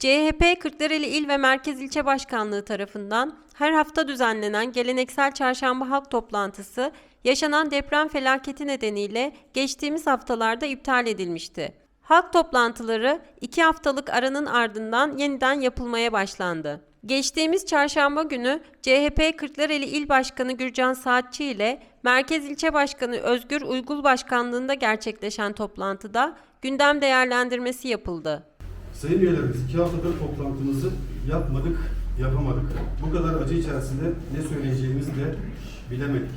CHP Kırklareli İl ve Merkez İlçe Başkanlığı tarafından her hafta düzenlenen geleneksel çarşamba halk toplantısı yaşanan deprem felaketi nedeniyle geçtiğimiz haftalarda iptal edilmişti. Halk toplantıları iki haftalık aranın ardından yeniden yapılmaya başlandı. Geçtiğimiz çarşamba günü CHP Kırklareli İl Başkanı Gürcan Saatçi ile Merkez İlçe Başkanı Özgür Uygul Başkanlığında gerçekleşen toplantıda gündem değerlendirmesi yapıldı. Sayın üyelerimiz, iki haftadır toplantımızı yapmadık, yapamadık. Bu kadar acı içerisinde ne söyleyeceğimizi de bilemedik.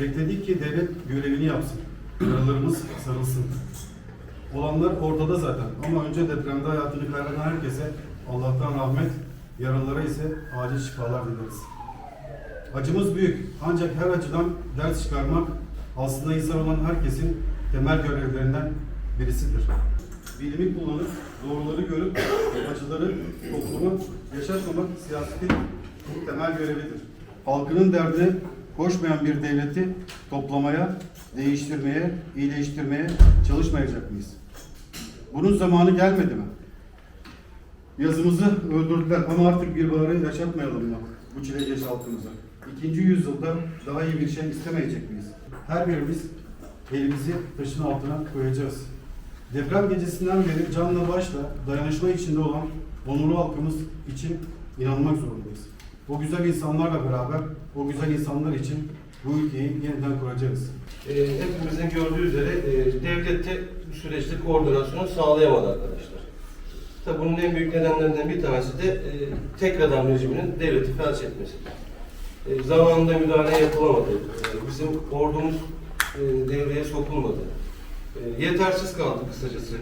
Bekledik ki devlet görevini yapsın, yaralarımız sarılsın. Olanlar ortada zaten ama önce depremde hayatını kaybeden herkese Allah'tan rahmet, yaralılara ise acil şifalar dileriz. Acımız büyük ancak her acıdan ders çıkarmak aslında insan olan herkesin temel görevlerinden birisidir. Bilimi kullanıp doğruları görüp acıları toplumu yaşatmamak siyasetin temel görevidir. Halkının derdine koşmayan bir devleti toplamaya, değiştirmeye, iyileştirmeye çalışmayacak mıyız? Bunun zamanı gelmedi mi? Yazımızı öldürdüler ama artık bir bağrı yaşatmayalım mı bu çilekeş halkımıza? İkinci yüzyılda daha iyi bir şey istemeyecek miyiz? Her birimiz elimizi taşın altına koyacağız. Deprem gecesinden beri canla başla dayanışma içinde olan onurlu halkımız için inanmak zorundayız. O güzel insanlarla beraber o güzel insanlar için bu ülkeyi yeniden kuracağız. E, hepimizin gördüğü üzere e, devlet de bu süreçte koordinasyonu sağlayamadı arkadaşlar. Tabii bunun en büyük nedenlerinden bir tanesi de e, tek adam rejiminin devleti felç etmesi. E, zamanında müdahale yapılamadı. E, bizim ordumuz e, devreye sokulmadı. E, yetersiz kaldı kısacası.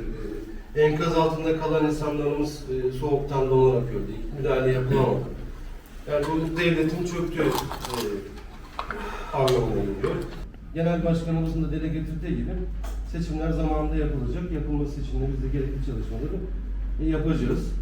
E, enkaz altında kalan insanlarımız e, soğuktan donarak öldü. Müdahale yapılamadı. Yani bu devletin çöktüğü e, anlamına geliyor. Genel başkanımızın da dile getirdiği gibi seçimler zamanında yapılacak. Yapılması için de biz de gerekli çalışmaları yapacağız.